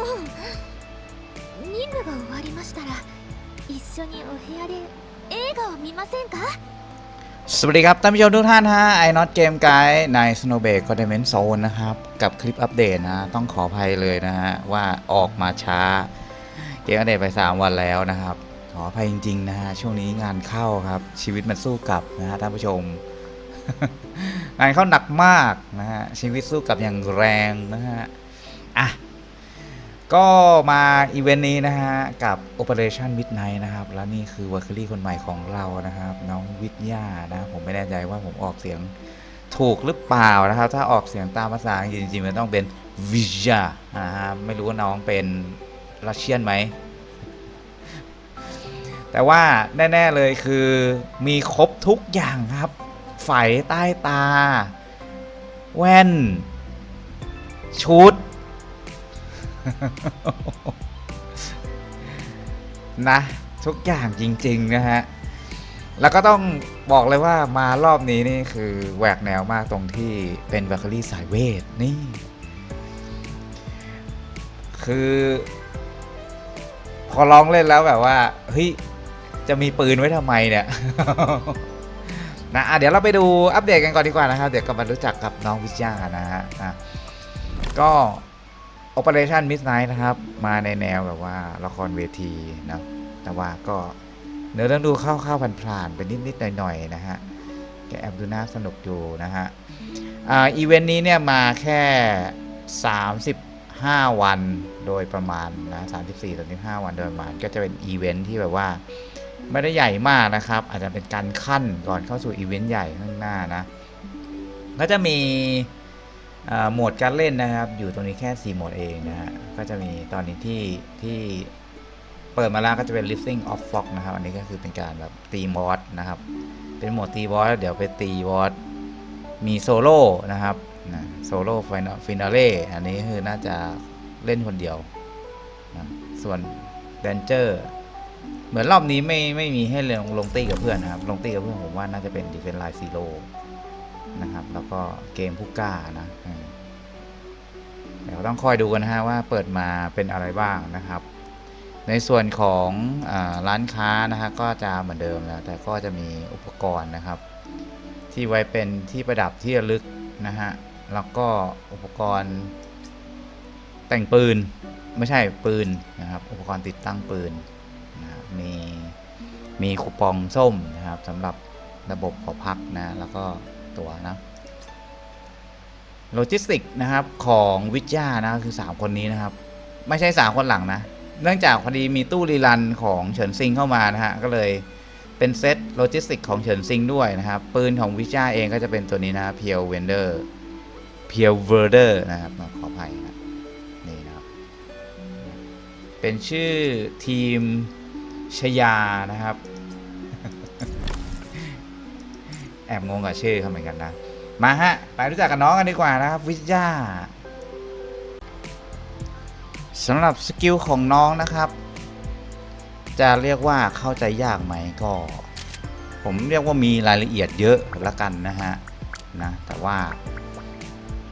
任務が終わりましたら一緒にお部屋で映画を見ませんか สวัสดีครับท่านผู้ชมทุกท่านฮะไอ้น็อตเกมไกด์ใน Snowbake c o n t e n m e n t Zone นะครับ กับคลิปอัปเดตนะ ต้องขออภัยเลยนะฮะ ว่าออกมาช้า เกมอัปเดตไป 3 วันแล้วนะครับ ขออภัยจริง ๆ นะฮะ ช่วงนี้งานเข้าครับ ชีวิตมันสู้กลับนะฮะท่านผู้ชม งานเข้าหนักมากนะฮะ ชีวิตสู้กลับอย่างแรงนะฮะ อ่ะ ก็มาอีเวนต์นี้นะฮะ กับ Operation Midnight นะครับ แล้วนี่คือว a ร์คิลี่คนใหม่ของเรานะครับ น้องวิทยานะ ผมไม่แน่ใจว่าผมออกเสียงถูกหรือเปล่านะครับ ถ้าออกเสียงตามภาษาจริงๆมันต้องเป็นวิจานะฮะไม่รู้ว่าน้องเป็นรัสเซียนไหม แต่ว่าแน่ ๆเลยคือมีครบทุกอย่างครับไฝใต้ตา แว่น ชุด นะ ทุกอย่างจริง ๆ นะฮะ แล้วก็ต้องบอกเลยว่ามารอบนี้นี่คือแหวกแนวมากตรงที่เป็นแบคเคอรี่สายเวท นี่ คือ พอลองเล่นแล้วแบบว่าเฮ้ยจะมีปืนไว้ทำไมเนี่ยนะะเดี๋ยวเราไปดูอัปเดตกันก่อนดีกว่านะครับ เดี๋ยวกลับมารู้จักกับน้องวิจานะฮะก็ Operation Midnight นะครับ มาในแนวแบบว่าละครเวทีนะแต่ว่าก็เนื้อเรื่องดูเข้าๆผ่านๆไปนิดๆหน่อยๆนะฮะแกแอบดูน่าสนุกอยู่นะฮะอ่าอีเวนต์นี้เนี่ยมาแค่ 35 วันโดยประมาณนะ34 35 วันโดยประมาณ ก็จะเป็นอีเวนต์ที่แบบว่าไม่ได้ใหญ่มากนะครับ อาจจะเป็นการขั้นก่อนเข้าสู่อีเวนต์ใหญ่ข้างหน้านะ ก็จะมี โหมดการเล่นนะครับ อยู่ตรงนี้แค่ 4 โหมดเองนะฮะก็จะมีตอนนี้ที่ที่เปิดมาแล้วก็จะเป็น lifting off fog นะครับ อันนี้ก็คือเป็นการแบบตีบอสนะครับ เป็นโหมดตีบอสเดี๋ยวไปตีบอสมีโซโล่นะครับนะโซโล่ฟินาเล่อันนี้คือน่าจะเล่นคนเดียวนะส่วนแดนเจอร์เหมือนรอบนี้ไม่ไม่มีให้ลงลงตีกับเพื่อนนะครับ ลงตีกับเพื่อนผมว่าน่าจะเป็นดิเฟนไลน์ซีโร่ นะครับ แล้วก็เกมผู้กล้านะเดี๋ยวต้องคอยดูกันนะฮะว่าเปิดมาเป็นอะไรบ้างนะครับ ในส่วนของอร้านค้านะฮะก็จะเหมือนเดิมนะแต่ก็จะมีอุปกรณ์นะครับ ที่ไว้เป็นที่ประดับที่ระลึกนะฮะแล้วก็อุปกรณ์แต่งปืนไม่ใช่ปืนนะครับอุปกรณ์ติดตั้งปืนนะมีมีคูปองส้มนะครับสำหรับระบบขอพักนะแล้วก็ ตัวนะโลจิสติกนะครับของวิจานะคือ 3 คนนี้นะครับ ไม่ใช่ 3 คนหลังนะ เนื่องจากพอดีมีตู้รีรันของเฉินซิงเข้ามานะฮะก็เลยเป็นเซตโลจิสติกของเฉินซิงด้วยนะครับ ปืนของวิจาเองก็จะเป็นตัวนี้นะเพียวเวนเดอร์เพียวเวอร์เดอร์นะครับขออภัยนะนี่นะครับ เป็นชื่อทีมชยานะครับ แอบงงกับชื่อเขาเหมือนกันนะ มาฮะ ไปรู้จักกับน้องกันดีกว่านะครับวิจาสำหรับสกิลของน้องนะครับ จะเรียกว่าเข้าใจยากไหมก็ ผมเรียกว่ามีรายละเอียดเยอะละกันนะฮะนะแต่ว่า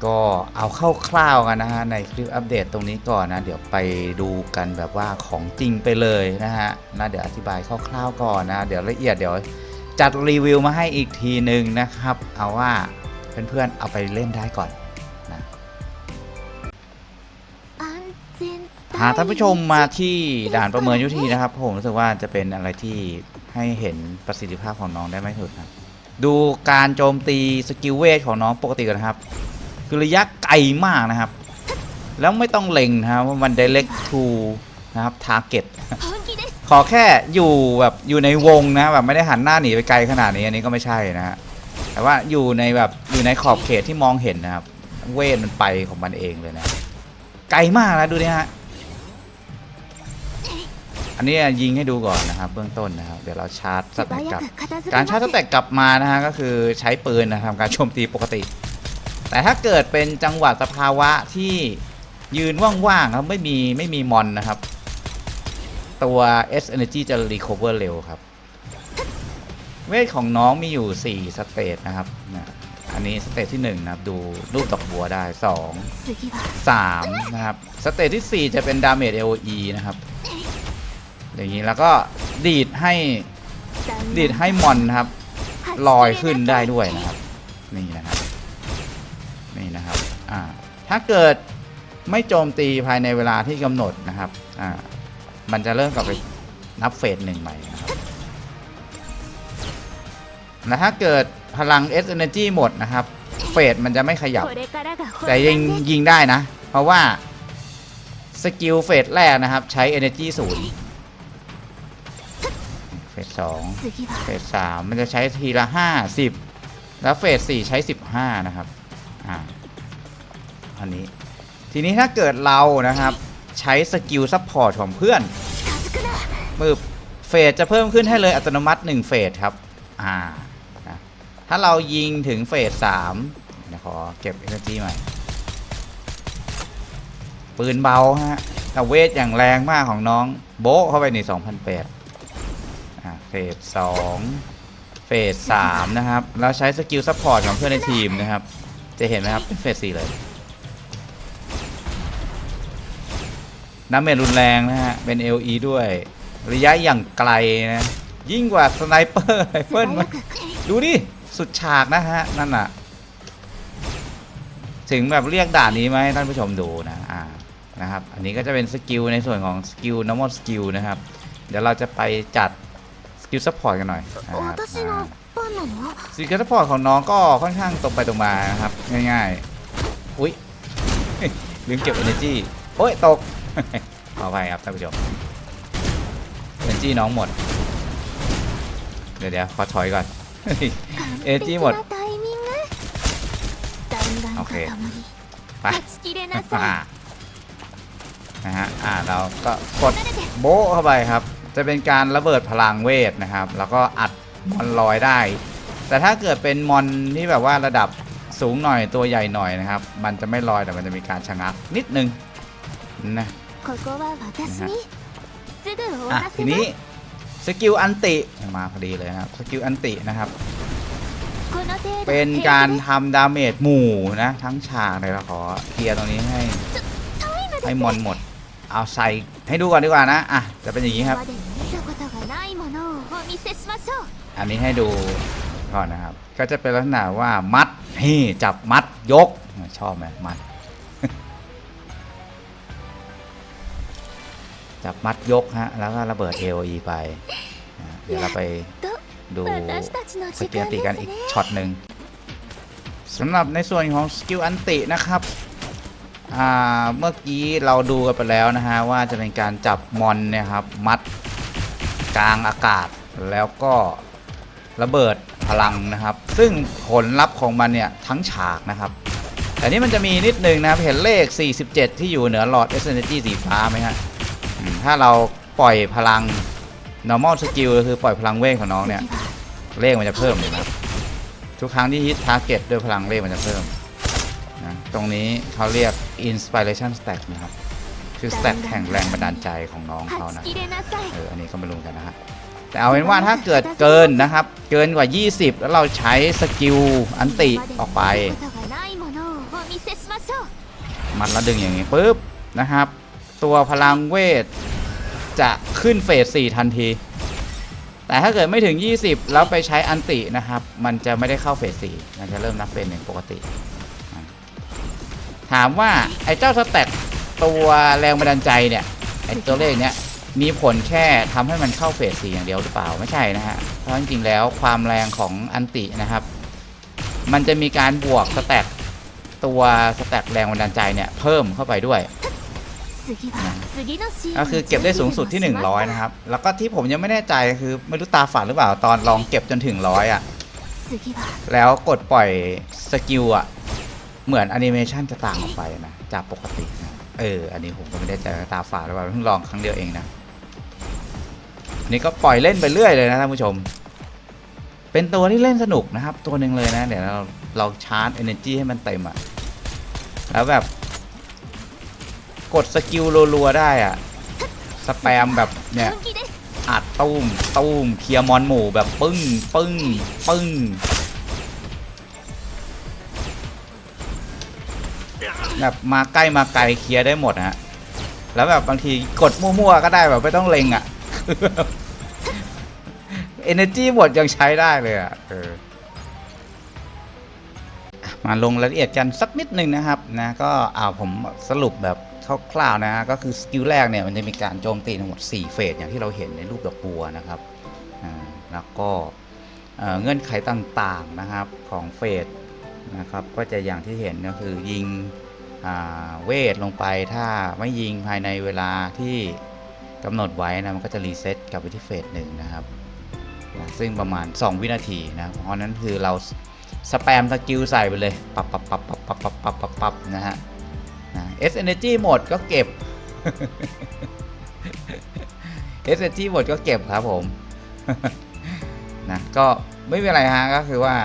ก็เอาเข้าคร่าวๆกันนะฮะในคลิปอัปเดตตรงนี้ก่อนนะ เดี๋ยวไปดูกันแบบว่าของจริงไปเลยนะฮะนะเดี๋ยวอธิบายคร่าวๆก่อนนะ เดี๋ยวละเอียดเดี๋ยว จัดรีวิวมาให้อีกทีหนึ่งนะครับ เอาว่าเพื่อนๆเอาไปเล่นได้ก่อนนะหาท่านผู้ชมมาที่ด่านประเมินยุทธีนะครับ ผมรู้สึกว่าจะเป็นอะไรที่ให้เห็นประสิทธิภาพของน้องได้ไม่ถึงครับ ดูการโจมตีสกิลเวทของน้องปกติก่อนครับ คือระยะไกลมากนะครับ แล้วไม่ต้องเล็งนะครับว่ามัน direct to นะครับ target ขอแค่อยู่แบบอยู่ในวงนะแบบไม่ได้หันหน้าหนีไปไกลขนาดนี้อันนี้ก็ไม่ใช่นะฮะแต่ว่าอยู่ในแบบอยู่ในขอบเขตที่มองเห็นนะครับ เวทมันไปของมันเองเลยนะ ไกลมากแล้วดูนี่ฮะอันนี้ยิงให้ดูก่อนนะครับเบื้องต้นนะครับ เดี๋ยวเราชาร์จสแต็กกลับ การชาร์จสแต็กกลับมานะฮะก็คือใช้ปืนนะทำการโจมตีปกติ แต่ถ้าเกิดเป็นจังหวะสภาวะที่ยืนว่างๆครับไม่มีไม่มีมอนนะครับ ตัว S Energy จะ recover เร็วครับ เวทของน้องมีอยู่ 4 สเตจนะครับนะอันนี้สเตจที่หนึ่งนะครับ ดูรูปดอกบัวได้สองสามนะครับ สเตจที่สี่จะเป็นดาเมจ AOE นะครับ อย่างนี้แล้วก็ดีดให้ดีดให้มอนนะครับ ลอยขึ้นได้ด้วยนะครับ นี่นะครับ นี่นะครับอ่าถ้าเกิดไม่โจมตีภายในเวลาที่กำหนดนะครับอ่า มันจะเริ่มกลับไปนับเฟสหนึ่งใหม่นะครับนะถ้าเกิดพลัง S Energy หมดนะครับ เฟสมันจะไม่ขยับ แต่ยิงยิงได้นะ เพราะว่าสกิลเฟสแรกนะครับ ใช้ Energy ศูนย์เฟสสองเฟสสามมันจะใช้ทีละห้าสิบแล้วเฟสสี่ใช้สิบห้านะครับอ่าอันนี้ ทีนี้ถ้าเกิดเรานะครับ ใช้สกิลซัพพอร์ตของเพื่อนมือเฟสจะเพิ่มขึ้นให้เลยอัตโนมัติ 1 เฟสครับ อ่า ถ้าเรายิงถึงเฟส3เมขอเก็บเอเนจีใหม่ ปืนเบาฮะแต่เวทอย่างแรงมากของน้องโบเข้าไปใน2008อ่าเฟส2เฟส3นะครับ แล้วใช้สกิลซัพพอร์ตของเพื่อนในทีมนะครับ จะเห็นไหมครับเป็นเฟส4เลย น้ำเมรุนแรงนะฮะ เป็น LE ด้วย ระยะอย่างไกลนะ ยิ่งกว่าสไนเปอร์ไรเฟิลดูดิ สุดฉากนะฮะ นั่นอะถึงแบบเรียกด่านนี้ไหมท่านผู้ชมดูนะ อ่า นะครับ อันนี้ก็จะเป็นสกิลในส่วนของสกิล normal กิลนะครับ เดี๋ยวเราจะไปจัดสกิลซัพพอร์ตกันหน่อยนะครับสกิลซัพพอร์ตของน้องก็ค่อนข้างตรงไปตรงมานะครับ ง่ายๆ อุ้ยลืมเก็บ energy โอ้ยตก ขอาไปครับท่านผู้ชมเอนจี้น้องหมด เดี๋ยวเดี๋ยวขอถอยก่อน เอจี้หมด โอเค ไปนะฮะ อ่า เราก็กดโบเข้าไปครับ จะเป็นการระเบิดพลังเวทนะครับ แล้วก็อัดมอนลอยได้ แต่ถ้าเกิดเป็นมอนที่แบบว่าระดับสูงหน่อยตัวใหญ่หน่อยนะครับ มันจะไม่ลอยแต่มันจะมีการชะงักนิดนึง นะอะทีนี้สกิลอันติมาพอดีเลยนะครับสกิลอันตินะครับ เป็นการทำดาเมจหมู่นะทั้งฉากเลยเรขอเคลียร์ตรงนี้ให้ให้มอนหมด เอาใส่ให้ดูก่อนดีกว่านะอะจะเป็นอย่างนี้ครับ อันนี้ให้ดูก่อนนะครับ ก็จะเป็นลักษณะว่ามัดนี่จับมัดยกชอบไหมมัด จับมัดยกฮะ แล้วก็ระเบิดเอลีไป เดี๋ยวเราไปดูสกิลติกันอีกช็อตหนึ่งสำหรับในส่วนของสกิลอันตินะครับเมื่อกี้เราดูกันไปแล้วนะฮะ ว่าจะเป็นการจับมอนนะครับ มัดกลางอากาศแล้วก็ระเบิดพลังนะครับ ซึ่งผลลัพธ์ของมันเนี่ย ทั้งฉากนะครับ แต่นี้มันจะมีนิดนึงนะครับ เห็นเลข 47 ที่อยู่เหนือหลอด s อ e r g y สีฟ้าไหมฮะ ถ้าเราปล่อยพลัง normal skill คือปล่อยพลังเวทของน้องเนี่ย เลขมันจะเพิ่มเลยนะทุกครั้งที่ฮิตทาร์เก็ตด้วยพลังเลขมันจะเพิ่มนะตรงนี้เขาเรียก inspiration stack นะครับ คือ stack แข่งแรงบันดาลใจของน้องเขานะเอออันนี้ก็ไม่รู้กันนะฮะแต่เอาเป็นว่าถ้าเกิดเกินนะครับ เกินกว่า 20 แล้วเราใช้สกิลอันติออกไป มันแล้วดึงอย่างนี้ปุ๊บนะครับ ตัวพลังเวท จะขึ้นเฟส4ทันที แต่ถ้าเกิดไม่ถึง 20 แล้วไปใช้อันตินะครับ มันจะไม่ได้เข้าเฟส4มันจะเริ่มนับเป็นหนึ่งปกติ ถามว่าไอ้เจ้าสเต็กตัวแรงบันดาลใจเนี่ยไอ้ตัวเลขเนี้ยมีผลแค่ทำให้มันเข้าเฟส4อย่างเดียวหรือเปล่าไม่ใช่นะฮะ เพราะจริงๆแล้วความแรงของอันตินะครับ มันจะมีการบวกสเต็กตัวสเต็กแรงบันดาลใจเนี่ยเพิ่มเข้าไปด้วย ก็คือเก็บได้สูงสุดที่ 100 นะครับ แล้วก็ที่ผมยังไม่แน่ใจคือไม่รู้ตาฝันหรือเปล่าตอนลองเก็บจนถึงร้อยอะ แล้วกดปล่อยสกิลอะ เหมือนแอนิเมชันจะต่างออกไปนะ จากปกตินะเออ อันนี้ผมก็ไม่ได้ใจตาฝาดหรือเปล่าเพิ่งลองครั้งเดียวเองนะ อันนี้ก็ปล่อยเล่นไปเรื่อยเลยนะท่านผู้ชม เป็นตัวที่เล่นสนุกนะครับ ตัวหนึ่งเลยนะ เดี๋ยวเราเราชาร์จ energy ให้มันเต็มอะ แล้วแบบ กดสกิลรัวๆได้อะสแปมแบบเนี่ยอัดตุ้มตุ้มเคลียร์มอนหมู่แบบปึ้งปึ้งปึ้งแบบมาใกล้มาไกลเคลียร์ได้หมดฮะแล้วแบบบางทีกดมั่วๆก็ได้แบบไม่ต้องเล็งอะ่ะเอเนจีหมดยังใช้ได้เลยอะออมาลงรายละเอียดกันสักนิดนึงนะครับนะก็เอาผมสรุปแบบ คร่าวๆนะ ก็คือสกิลแรกเนี่ยมันจะมีการโจมตีทั้งหมด 4 เฟสอย่างที่เราเห็นในรูปดอกบัวนะครับแล้วก็เงื่อนไขต่างๆนะครับของเฟสนะครับก็จะอย่างที่เห็นก็คือยิงอาเวทลงไปถ้าไม่ยิงภายในเวลาที่กำหนดไว้นะมันก็จะรีเซ็ตกลับไปที่เฟสหนึ่งนะครับ ซึ่งประมาณ 2 วินาทีนะเพราะนั้นคือเราสแปมสกิลใส่ไปเลยปับปับปับปับปับปับปับปับนะฮะ S Energy หมดก็เก็บ S Energy หมดก็เก็บครับผม นะก็ไม่เป็นไรฮะก็คือว่า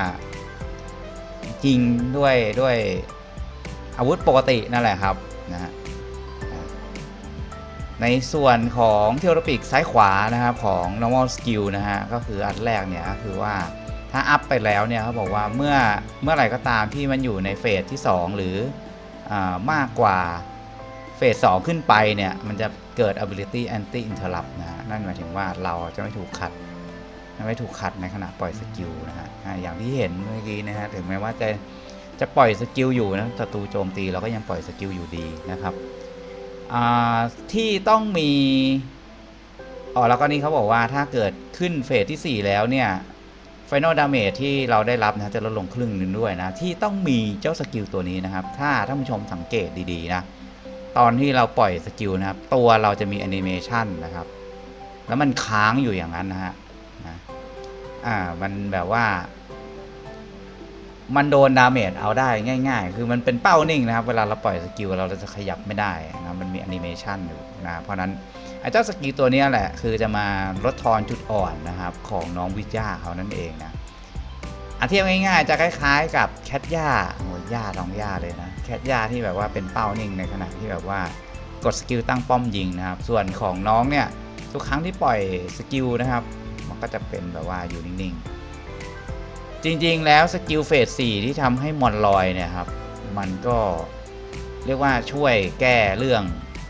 ยิงด้วยด้วยอาวุธปกตินั่นแหละครับนะฮะในส่วนของเทโรปิกซ้ายขวานะครับของ normal skill นะฮะก็คืออันแรกเนี่ยก็คือว่าถ้าอัพไปแล้วเนี่ยเขาบอกว่าเมื่อเมื่อไหร่ก็ตามที่มันอยู่ในเฟสที่ 2 หรือ มากกว่าเฟส2ขึ้นไปเนี่ย มันจะเกิด ability anti interrupt นะ นั่นหมายถึงว่าเราจะไม่ถูกขัด ไม่ถูกขัดในขณะปล่อยสกิลนะฮะอย่างที่เห็นเมื่อกี้นะฮะถึงแม้ว่าจะจะปล่อยสกิลอยู่นะศัตรูโจมตีเราก็ยังปล่อยสกิลอยู่ดีนะครับที่ต้องมีอ๋อแล้วก็นี่เขาบอกว่าถ้าเกิดขึ้นเฟสที่ 4 แล้วเนี่ย Final Damage ที่เราได้รับนะจะลดลงครึ่งหนึงด้วยนะ ที่ต้องมีเจ้าสกิลตัวนี้นะครับ ถ้าท่านผู้ชมสังเกตดีๆนะ ตอนที่เราปล่อยสกิลนะครับ ตัวเราจะมีแอนิเมชันนะครับ แล้วมันค้างอยู่อย่างนั้นนะฮะนะอ่ามันแบบว่า มันโดนดาเมจเอาได้ง่าย ๆ คือมันเป็นเป้านิ่งนะครับ เวลาเราปล่อยสกิลเราจะขยับไม่ได้นะมันมีแอนิเมชันอยู่นะเพราะนั้น ไอ้เจ้าสกิลตัวนี้แหละ คือจะมาลดทอนจุดอ่อนนะครับ ของน้องวิจ้าเขานั่นเองนะอาเทียบง่ายๆ จะคล้ายๆ กับแคทย่าโอ้ยย่าลองย่าเลยนะ แคทย่าที่แบบว่าเป็นเป้านิ่งในขณะที่แบบว่ากดสกิลตั้งป้อมยิงนะครับ ส่วนของน้องเนี่ยทุกครั้งที่ปล่อยสกิลนะครับ มันก็จะเป็นแบบว่าอยู่นิ่งๆ จริงๆ แล้วสกิลเฟส4ที่ทำให้มอนลอยเนี่ยครับ มันก็เรียกว่าช่วยแก้เรื่อง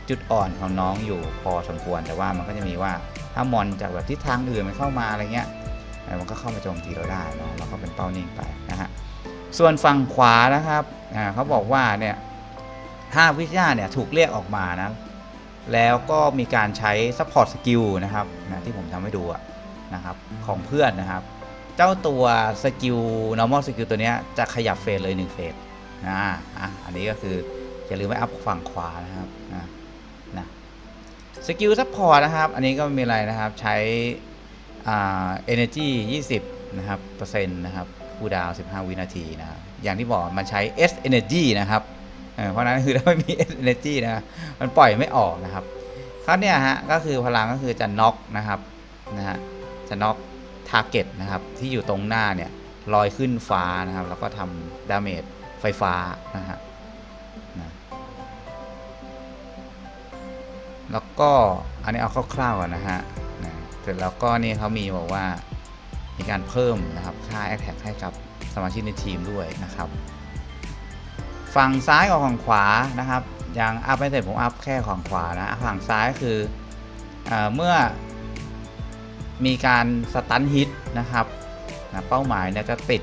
จุดอ่อนของน้องอยู่พอสมควรแต่ว่ามันก็จะมีว่าถ้ามอนจากแบบทิศทางอื่นมันเข้ามาอะไรเงี้ยมันก็เข้ามาโจมตีเราได้เนาะเราก็เป็นเป้านิ่งไปนะฮะส่วนฝั่งขวานะครับเขาบอกว่าเนี่ยถ้าวิทยาเนี่ยถูกเรียกออกมานะแล้วก็มีการใช้ support skill นะครับนะที่ผมทำให้ดูนะครับของเพื่อนนะครับ เจ้าตัวสกิล normal skill ตัวนี้จะขยับเฟสเลย1เฟสนะอะอันนี้ก็คืออย่าลืมไปอัพฝั่งขวานะครับนะ สกิล support นะครับ อันนี้ก็ไม่มีอะไรนะครับ ใช้อ่า energy 20 นะครับ เปอร์เซ็นต์นะครับคูดาว 15 วินาทีนะครับ อย่างที่บอกมันใช้ S energy นะครับ เพราะนั้นคือถ้าไม่มี S energy นะ มันปล่อยไม่ออกนะครับคราวเนี้ยฮะ ก็คือพลังก็คือจะน็อกนะครับ นะฮะ จะน็อกทาร์เก็ตนะครับ ที่อยู่ตรงหน้าเนี่ยลอยขึ้นฟ้านะครับ แล้วก็ทำดาเมจไฟฟ้านะฮะ แล้วก็อันนี้เอาคร่าวๆก่อนนะฮะเสร็จแล้วก็นี่เขามีบอกว่ามีการเพิ่มนะครับค่าแอ t แทกให้กับสมาชิกในทีมด้วยนะครับ ฝั่งซ้ายกับฝั่งขวานะครับยังอัพไม่เสร็จผมอัพแค่ฝั่งขวานะฝั่งซ้ายคือเอเมื่อมีการสตันฮิตนะครับนะเป้าหมายเนี่ยจะติด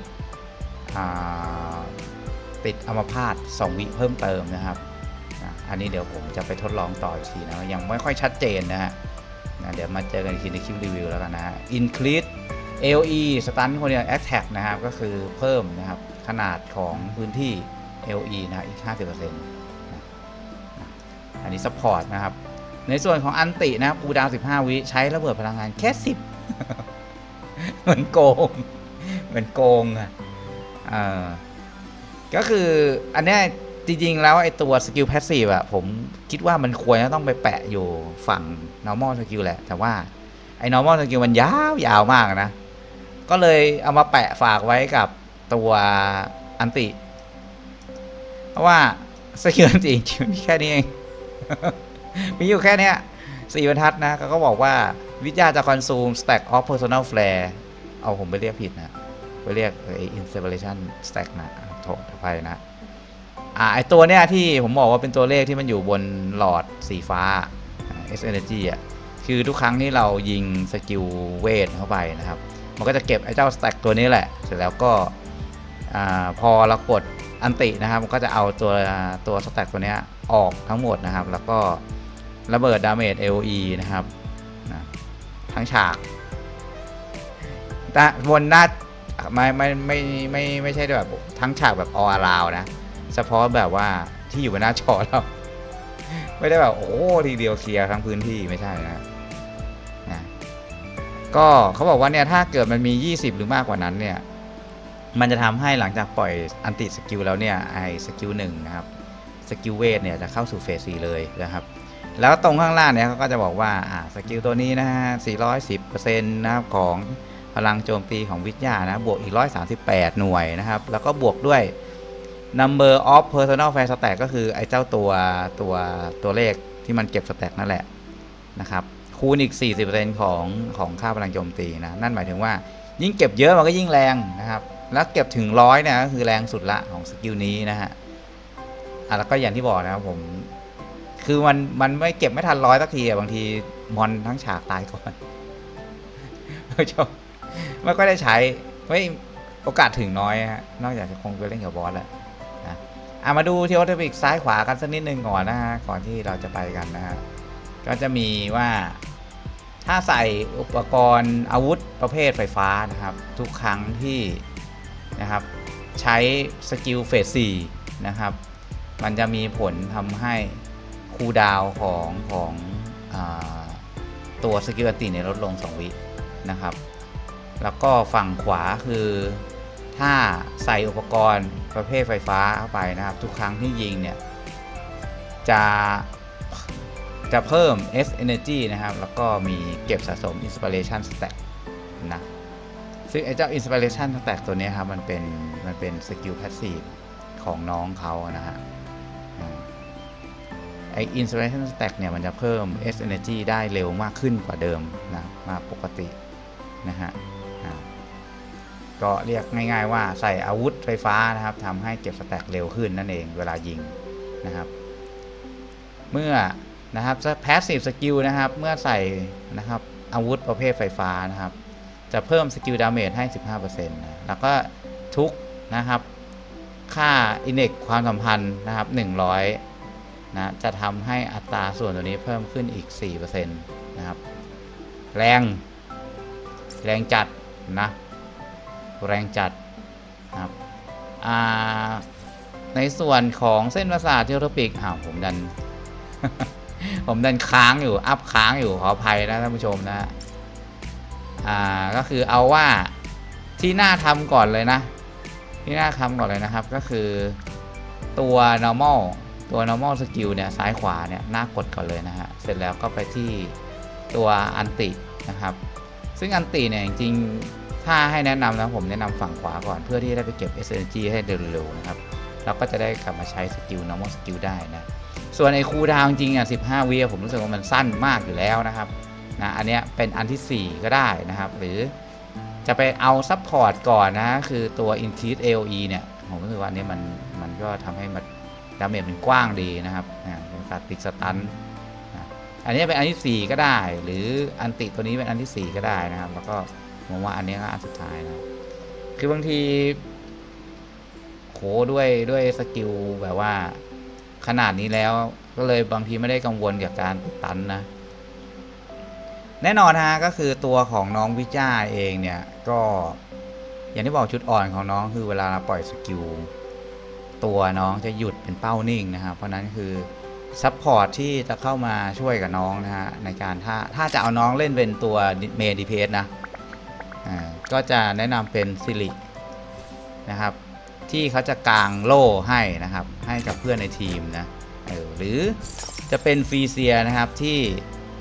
ติดอัมพาต2วิเพิ่มเติมนะครับ อันนี้เดี๋ยวผมจะไปทดลองต่ออีกทีนะยังไม่ค่อยชัดเจนนะฮะนะเดี๋ยวมาเจอกันอีกทีในคลิปรีวิวแล้วกันนะฮะ increase AOE สตันคนเดียว attack นะครับ ก็คือเพิ่มนะครับ ขนาดของพื้นที่ AOE นะอีก 50%นะอันนี้ support นะครับ ในส่วนของอันตินะครับกูดาว 15 วิใช้ระเบิดพลังงานแค่ 10 เหมือนโกง เหมือนโกงอะก็คืออันนี้ จริงๆ แล้วไอ้ตัวสกิลแพสซีฟอะผมคิดว่ามันควรจะต้องไปแปะอยู่ฝั่ง normal skill แหละ แต่ว่าไอ้ normal skill มันยาวยาวมากนะ ก็เลยเอามาแปะฝากไว้กับตัวอันติ เพราะว่าสกิลอันติจริงๆมีแค่นี้เอง มีอยู่แค่นี้สี่บรรทัดนะเขาก็บอกว่าวิทยาจะคอนซูม stack of personal flare เอาผมไปเรียกผิดนะ ไปเรียกไอ้ inspiration stack นะโทษอภัยนะ อ่าไอตัวเนี้ยที่ผมบอกว่าเป็นตัวเลขที่มันอยู่บนหลอดสีฟ้า S Energy อะคือทุกครั้งที่เรายิงสกิลเวทเข้าไปนะครับ มันก็จะเก็บไอ้เจ้าสแต็กตัวนี้แหละ เสร็จแล้วก็อ่าพอเรากดอันตินะครับ มันก็จะเอาตัวตัวสแต็กตัวเนี้ยออกทั้งหมดนะครับ แล้วก็ระเบิดดาเมจ AOE นะครับนะทั้งฉากแต่บนหน้าไม่ไม่ไม่ไม่ไม่ใช่แบบทั้งฉากแบบออราวนะ เฉพาะแบบว่าที่อยู่บนหน้าจอเรา ไม่ได้แบบโอ้ทีเดียวเคลียร์ทั้งพื้นที่ไม่ใช่นะนะก็เขาบอกว่าเนี่ยถ้าเกิดมันมี 20 หรือมากกว่านั้นเนี่ยมันจะทำให้หลังจากปล่อยอันติสกิลแล้วเนี่ยไอสกิลหนึ่งนะครับสกิลเวทเนี่ยจะเข้าสู่เฟส4เลยนะครับแล้วตรงข้างล่างเนี่ยเขาก็จะบอกว่าอ่าสกิลตัวนี้นะฮะ410%นะครับของพลังโจมตีของวิทยานะบวกอีก 138 หน่วยนะครับ แล้วก็บวกด้วย number of personal fan stack ก็คือไอ้เจ้าตัวตัวตัวเลขที่มันเก็บสแต็กนั่นแหละนะครับคูณอีก 40%ของของค่าพลังโจมตีนะนั่นหมายถึงว่ายิ่งเก็บเยอะมันก็ยิ่งแรงนะครับแล้วเก็บถึงร้อยเนี่ยก็คือแรงสุดละของสกิลนี้นะฮะอะแล้วก็อย่างที่บอกนะครับผมคือมันมันไม่เก็บไม่ทันร้อยสักทีบางทีมอนทั้งฉากตายก่อนไม่ชอบไม่ก็ได้ใช้ไม่โอกาสถึงน้อยฮะนอกจากจะคงไปเล่นกับบอสแหละนะ อะมาดูเทโอเทปิกซ้ายขวากันสักนิดนึงก่อนนะฮะก่อนที่เราจะไปกันนะฮะก็จะมีว่าถ้าใส่อุปกรณ์อาวุธประเภทไฟฟ้านะครับ ทุกครั้งที่นะครับใช้สกิลเฟส4นะครับ มันจะมีผลทำให้คูดาวของของอตัวสกิลอติเนี่ยลดลง 2 วินะครับ แล้วก็ฝั่งขวาคือ ถ้าใส่อุปกรณ์ประเภทไฟฟ้าเข้าไปนะครับ ทุกครั้งที่ยิงเนี่ย จะจะเพิ่ม S Energy นะครับ แล้วก็มีเก็บสะสม Inspiration Stack นะ ซึ่งไอ้เจ้า Inspiration Stack ตัวนี้ครับ มันเป็น มันเป็นสกิล Passive ของน้องเขานะฮะไอ้ Inspiration Stack เนี่ย มันจะเพิ่ม S Energy ได้เร็วมากขึ้นกว่าเดิมนะ มาปกตินะฮะ ก็เรียกง่าย ๆ ว่าใส่อาวุธไฟฟ้านะครับทำให้เก็บสแต็กเร็วขึ้นนั่นเองเวลายิงนะครับ เมื่อนะครับ passive skill นะครับ เมื่อใส่นะครับอาวุธประเภทไฟฟ้านะครับ จะเพิ่มสกิลดาเมจให้ 15%นะแล้วก็ทุกนะครับ ค่า index ความสัมพันธ์นะครับ 100 นะ จะทำให้อัตราส่วนตัวนี้เพิ่มขึ้นอีก 4%นะครับ แรง แรงจัดนะ แรงจัดนะครับอ่าในส่วนของเส้นประสาทเทโรปิกอ้าวผมดัน ผมดันค้างอยู่ อัพค้างอยู่ขออภัยนะท่านผู้ชมนะอ่าก็คือเอาว่าที่น่าทำก่อนเลยนะ ที่น่าทำก่อนเลยนะครับ ก็คือตัว normal ตัว normal skill เนี่ยซ้ายขวาเนี่ยน่ากดก่อนเลยนะฮะ เสร็จแล้วก็ไปที่ตัวอันตินะครับ ซึ่งอันติเนี่ยจริง ถ้าให้แนะนำนะผมแนะนำฝั่งขวาก่อนเพื่อที่จะได้ไปเก็บ SNG ให้เร็วๆนะครับเราก็จะได้กลับมาใช้สกิล normal skill ได้นะส่วนไอ้คูดาวจริงอะ15วิผมรู้สึกว่ามันสั้นมากอยู่แล้วนะครับนะอันเนี้ยเป็นอันทีสี่4 ก็ได้นะครับ หรือจะไปเอาซัพพอร์ตก่อนนะ คือตัว increase AOE เนี่ยผมรู้สึกว่าอันนี้มันมันก็ทำให้มันดาเมจมันกว้างดีนะครับนะเป็นการติดสตันนะอันนี้เป็นอันที่ 4 ก็ได้ หรืออันติตัวนี้เป็นอันที่ 4 ก็ได้นะครับ แล้วก็ ผมว่าอันนี้ก็อันสุดท้ายนะคือบางทีโหด้วยด้วยสกิลแบบว่า ขนาดนี้แล้วก็เลยบางทีไม่ได้กังวลกับการตันนะ แน่นอนฮะก็คือตัวของน้องวิจ้าเองเนี่ย ก็อย่างที่บอกจุดอ่อนของน้องคือเวลาเราปล่อยสกิลตัวน้องจะหยุดเป็นเป้านิ่งนะครับเพราะนั้นคือซัพพอร์ตที่จะเข้ามาช่วยกับน้องนะฮะในการถ้าถ้าจะเอาน้องเล่นเป็นตัวเมดีเพสนะ ก็จะแนะนำเป็นซิลินะครับ ที่เขาจะกางโล่ให้นะครับ ให้กับเพื่อนในทีมนะหรือจะเป็นฟรีเซียนะครับที่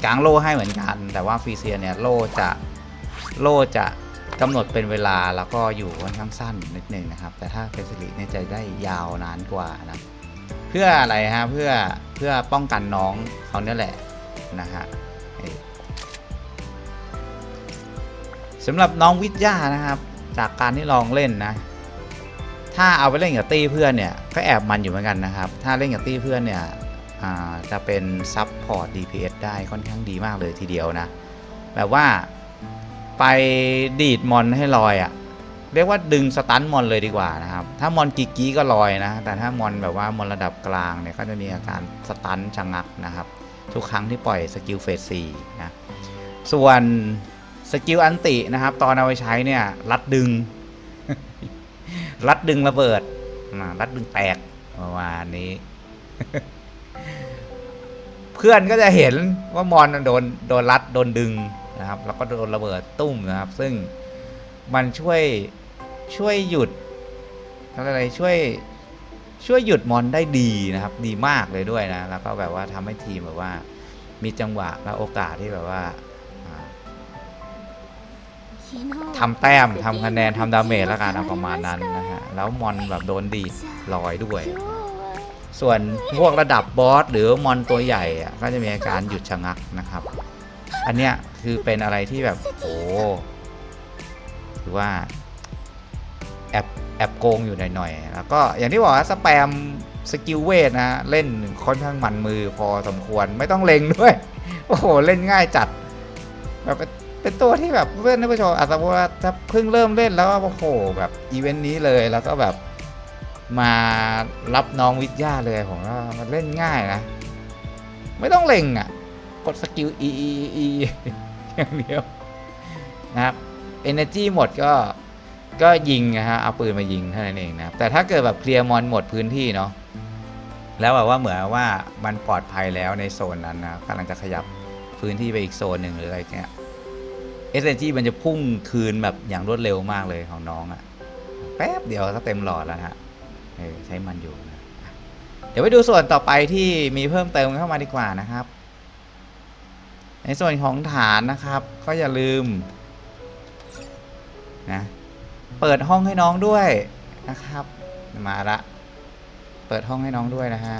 กางโล่ให้เหมือนกัน แต่ว่าฟรีเซียเนี่ยโล่จะโล่จะกำหนดเป็นเวลาแล้วก็อยู่ค่อนข้างสั้นนิดนึงนะครับ แต่ถ้าเป็นสิริเนี่ยจะได้ยาวนานกว่านะเพื่ออะไรฮะเพื่อเพื่อป้องกันน้องเขาเนี่ยแหละนะฮะ สำหรับน้องวิทยานะครับ จากการที่ลองเล่นนะ ถ้าเอาไปเล่นกับตี้เพื่อนเนี่ยก็แอบมันอยู่เหมือนกันนะครับ ถ้าเล่นกับตี้เพื่อนเนี่ยจะเป็นซับพอร์ต DPS ได้ค่อนข้างดีมากเลยทีเดียวนะ แบบว่าไปดีดมอนให้ลอยอะ่ะเรียกว่าดึงสตันมอนเลยดีกว่านะครับ ถ้ามอนกิกกี้ก็ลอยนะ แต่ถ้ามอนแบบว่ามอนระดับกลางเนี่ยก็จะมีอาการสตันชะงักนะครับ ทุกครั้งที่ปล่อยสกิลเฟส4นะ ส่วน สกิลอันตินะครับ ตอนเอาไปใช้เนี่ย รัดดึง รัดดึงระเบิดรัดดึงแตกประมาณนี้ เพื่อนก็จะเห็นว่ามอนโดนโดนรัดโดนดึงนะครับ แล้วก็โดนระเบิดตุ้มนะครับ ซึ่งมันช่วยช่วยหยุดอะไรช่วยช่วยหยุดมอนได้ดีนะครับ ดีมากเลยด้วยนะ แล้วก็แบบว่าทำให้ทีมแบบว่า มีจังหวะและโอกาสที่แบบว่า ทำแต้มทำคะแนนทำดาเมจแล้วกันเอาประมาณนั้นนะฮะ แล้วมอนแบบโดนดีดลอยด้วย ส่วนพวกระดับบอสหรือมอนตัวใหญ่อะก็จะมีอาการหยุดชะงักนะครับ อันเนี้ยคือเป็นอะไรที่แบบโอ้ถือว่าแอบแอบโกงอยู่หน่อยๆ แล้วก็อย่างที่บอกว่าสแปมสกิลเวทนะเล่นค่อนข้างมันมือพอสมควรไม่ต้องเล็งด้วย โอ้โห เล่นง่ายจัดแบบ เป็นตัวที่แบบเพื่อนท่านผู้ชมอาจจะว่าถ้าเพิ่งเริ่มเล่นแล้วว่าโอ้โหแบบอีเวนต์นี้เลยแล้วก็แบบมารับน้องวิทยาเลยผมว่ามันเล่นง่ายนะ ไม่ต้องเล็งอะ กดสกิล E E E E อย่างเดียวนะครับ Energy หมดก็ก็ยิงนะฮะเอาปืนมายิงเท่านั้นเองนะครับแต่ถ้าเกิดแบบเคลียร์มอนหมดพื้นที่เนาะแล้วแบบว่าเหมือนว่ามันปลอดภัยแล้วในโซนนั้นนะกำลังจะขยับพื้นที่ไปอีกโซนหนึ่งหรืออะไรเงี้ย SNG มันจะพุ่งคืนแบบอย่างรวดเร็วมากเลยของน้องอะ่ะ แป๊บเดียวก็เต็มหลอดแล้วฮะใช้มันอยู่นะเดี๋ยวไปดูส่วนต่อไปที่มีเพิ่มเติมเข้ามาดีกว่านะครับ ในส่วนของฐานนะครับ ก็อย่าลืมนะเปิดห้องให้น้องด้วยนะครับ มาละ เปิดห้องให้น้องด้วยนะฮะ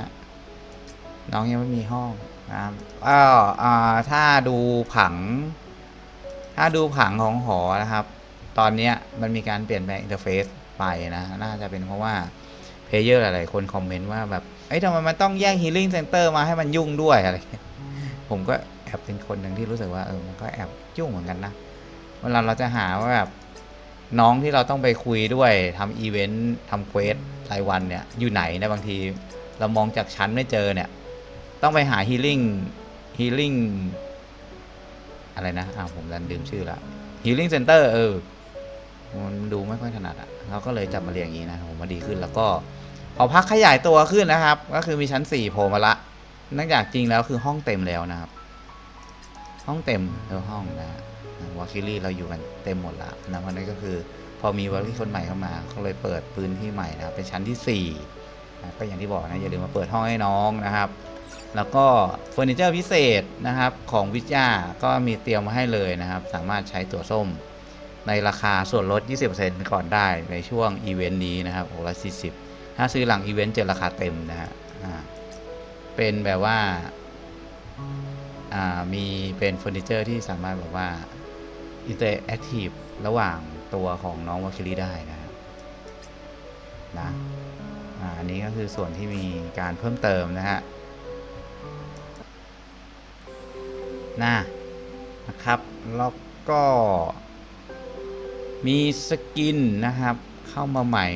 น้องยังไม่มีห้องนะครับอ้าวถ้าดูผัง ถ้าดูผังของหอนะครับ ตอนนี้มันมีการเปลี่ยนแปลงอินเทอร์เฟซไปนะ น่าจะเป็นเพราะว่าเพลเยอร์หลายๆคนคอมเมนต์ว่าแบบ เอ้ยทำไมมันต้องแยก Healing Center มาให้มันยุ่งด้วยอะไร ผมก็แอบเป็นคนหนึ่งที่รู้สึกว่าเออ มันก็แอบยุ่งเหมือนกันนะ เวลาเราจะหาว่าแบบน้องที่เราต้องไปคุยด้วยทำอีเวนต์ทำเควสรายวันเนี่ย อยู่ไหนนะบางทีเรามองจากชั้นไม่เจอเนี่ย ต้องไปหา Healing Healing อะไรนะอ่าวผมดันลืมชื่อละ Healing Center เออมันดูไม่ค่อยถนัดอะ่ะเราก็เลยจับมาเรียงอย่างนี้นะผมมาดีขึ้นแล้วก็พอพักขยายตัวขึ้นนะครับ ก็คือมีชั้น4โผล่มาละนื่องจากจริงแล้วคือห้องเต็มแล้วนะครับ ห้องเต็มเออห้องนะวอลคิลี่เราอยู่กันเต็มหมดละนะเพราะนั้นก็คือ พอมีวอลคิลี่คนใหม่เข้ามาเขาเลยเปิดพื้นที่ใหม่นะครับเป็นชั้นที่4นะก็อย่างที่บอกนะอย่าลืมมาเปิดห้องให้น้องนะครับ แล้วก็เฟอร์นิเจอร์พิเศษนะครับของวิทยาก็มีเตรียมมาให้เลยนะครับ สามารถใช้ตัวส้มในราคาส่วนลด 20%ก่อนได้ในช่วงอีเวนต์นี้นะครับโอ้ละ40 ถ้าซื้อหลังอีเวนต์เจะราคาเต็มนะฮะเป็นแบบว่าามีเป็นเฟอร์นิเจอร์ที่สามารถแบบว่าอินเตอร์แอคทีฟระหว่างตัวของน้องวาคิลี่ได้นะครับนะอันนี้ก็คือส่วนที่มีการเพิ่มเติมนะฮะ นะนะครับ แล้วก็มีสกินนะครับเข้ามาใหม่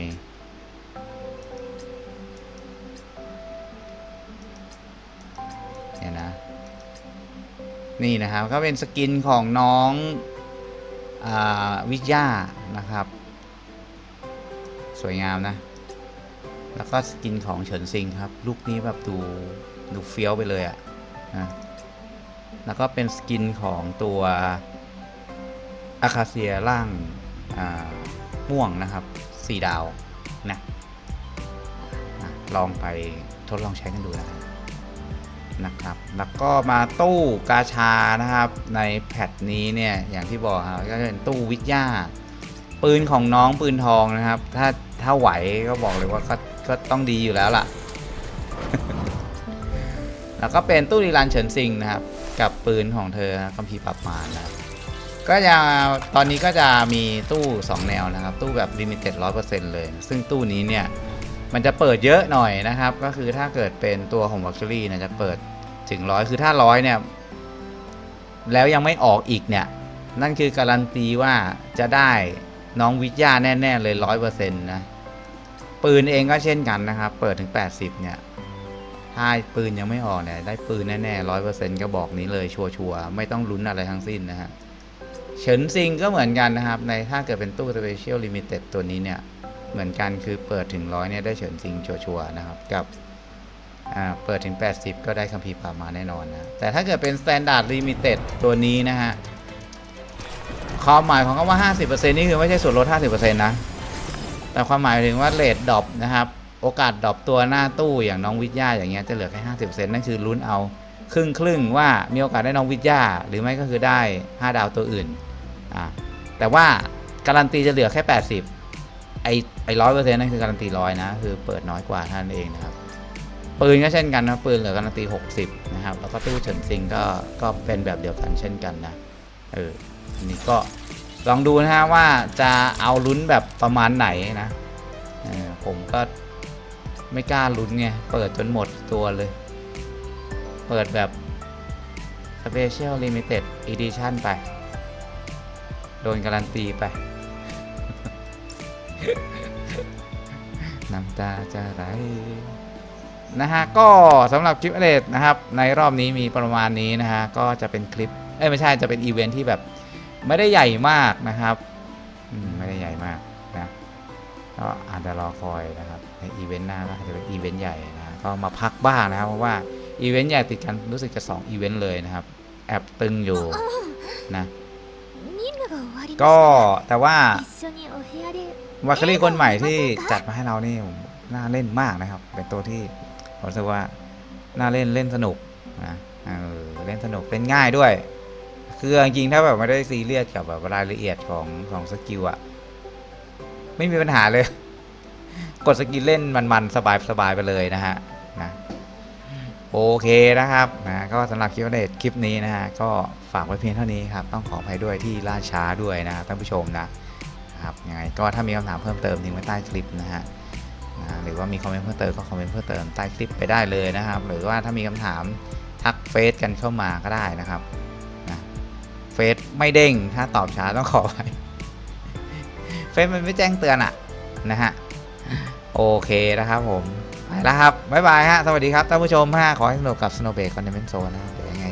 เนี่ยนะ นี่นะครับ ก็เป็นสกินของน้องอวิจานะครับ สวยงามนะ แล้วก็สกินของเฉินซิงครับ ลูกนี้แบบดูดูเฟี้ยวไปเลยอะ่ะ แล้วก็เป็นสกินของตัวอาคาเซียร่างม่วงนะครับสีดาวนะลองไปทดลองใช้กันดูนะครับนะครับ แล้วก็มาตู้กาชานะครับ ในแพทนี้เนี่ย อย่างที่บอกครับก็เป็นตู้วิทยา ปืนของน้องปืนทองนะครับ ถ้าถ้าไหวก็บอกเลยว่าก็ก็ต้องดีอยู่แล้วล่ะ แล้วก็เป็นตู้ดีรันเฉินซิงนะครับ กับปืนของเธอคัมภีร์ปรับมานะครับก็จะตอนนี้ก็จะมีตู้ 2 แนวนะครับ ตู้แบบ limited 100%เลย ซึ่งตู้นี้เนี่ยมันจะเปิดเยอะหน่อยนะครับ ก็คือถ้าเกิดเป็นตัวของ Luxury เนี่ยจะเปิดถึงร้อยคือถ้าร้อยเนี่ย แล้วยังไม่ออกอีกเนี่ย นั่นคือการันตีว่าจะได้น้องวิทยาแน่ ๆ เลยร้อยเปอร์เซ็นต์นะ ปืนเองก็เช่นกันนะครับ เปิดถึง 80 เนี่ย ถ้าปืนยังไม่ออกเนี่ยได้ปืนแน่ๆร้อยเปอร์เซ็นต์ก็บอกนี้เลยชัวร์ๆไม่ต้องลุ้นอะไรทั้งสิ้นนะฮะเฉินซิงก็เหมือนกันนะครับ ในถ้าเกิดเป็นตู้ Special Limited ตัวนี้เนี่ย เหมือนกันคือเปิดถึงร้อยเนี่ยได้เฉินซิงชัวร์ๆนะครับ กับอ่าเปิดถึง 80 ก็ได้คัมภีร์ป่ามาแน่นอนนะ แต่ถ้าเกิดเป็น Standard Limited ตัวนี้นะฮะความหมายของคำว่า 50%นี่คือไม่ใช่ส่วนลด 50%นะ แต่ความหมายถึงว่าเลทดรอปนะครับ โอกาสดรอปตัวหน้าตู้อย่างน้องวิทยาอย่างเงี้ยจะเหลือแค่50%นั่นคือลุ้นเอาครึ่งครึ่งว่ามีโอกาสได้น้องวิทยา หรือไม่ก็คือได้ 5 ดาวตัวอื่นอ่าแต่ว่าการันตีจะเหลือแค่ 80 ไอไอร้อยเปอร์เซ็นต์นั่นคือการันตีร้อยนะ คือเปิดน้อยกว่าท่านเองนะครับ ปืนก็เช่นกันนะปืนเหลือการันตี 60 นะครับ แล้วก็ตู้เฉินซิงก็ก็เป็นแบบเดียวกันเช่นกันนะเอออันนี้ก็ลองดูนะฮะว่าจะเอาลุ้นแบบประมาณไหนนะผมก็ ไม่กล้าลุ้นไง เปิดจนหมดตัวเลย เปิดแบบ Special Limited Edition ไป โดนการันตีไป น้ำตาจะไหลนะฮะ ก็สำหรับคลิปอัปเดตนะครับ ในรอบนี้มีประมาณนี้นะฮะ ก็จะเป็นคลิป เอ้ย ไม่ใช่จะเป็นอีเวนท์ที่แบบไม่ได้ใหญ่มากนะครับ ไม่ได้ใหญ่มากนะก็อาจจะรอคอยนะครับ อีเวนต์หน้าก็จจะเป็นอีเวนต์ใหญ่นะก็มาพักบ้างนะครับ เพราะว่าอีเวนต์ใหญ่ติดกันรู้สึกจะ2อีเวนต์เลยนะครับ แอบตึงอยู่นะก็แต่ว่าวาคารีคนใหม่ที่จัดมาให้เรานี่น่าเล่นมากนะครับ เป็นตัวที่ผมรู้สึกว่าน่าเล่นเล่นสนุกนะเเล่นสนุกเล่นง่ายด้วย คือจริงถ้าแบบไม่ได้ซีเรียสกับแบบรายละเอียดของของสกิลอะไม่มีปัญหาเลย กดสกิลเล่นมันๆสบายๆไปเลยนะฮะนะโอเคนะครับนะก็สำหรับคลิปเดคลิปนี้นะฮะก็ฝากไว้เพียงเท่านี้ครับ ต้องขออภัยด้วยที่ล่าช้าด้วยนะท่านผู้ชมนะครับยังไงก็ถ้ามีคำถามเพิ่มเติมทิ้งไว้ใต้คลิปนะฮะนะหรือว่ามีคอมเมนต์เพิ่มเติมก็คอมเมนต์เพิ่มเติมใต้คลิปไปได้เลยนะครับ หรือว่าถ้ามีคำถามทักเฟซกันเข้ามาก็ได้นะครับนะเฟซไม่เด้งถ้าตอบช้าต้องขอไปเฟซมันไม่แจ้งเตือนอะนะฮะ โอเคนะครับผมไปแล้วครับบ๊ายบายฮะ สวัสดีครับท่านผู้ชมฮะขอให้สนุกกับ Snow b a k e Condiment Zone นะเดี๋ยวยังไง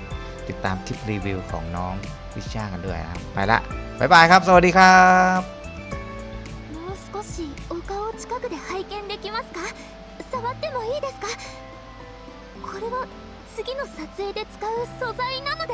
ติดตามคลิปรีวิวของน้องวิชากันด้วยนะครับ ไปละบ๊ายบายครับ สวัสดีครับもう少しお顔近くで拝見できますか触ってもいいですかこれは次の撮影で使う素材なので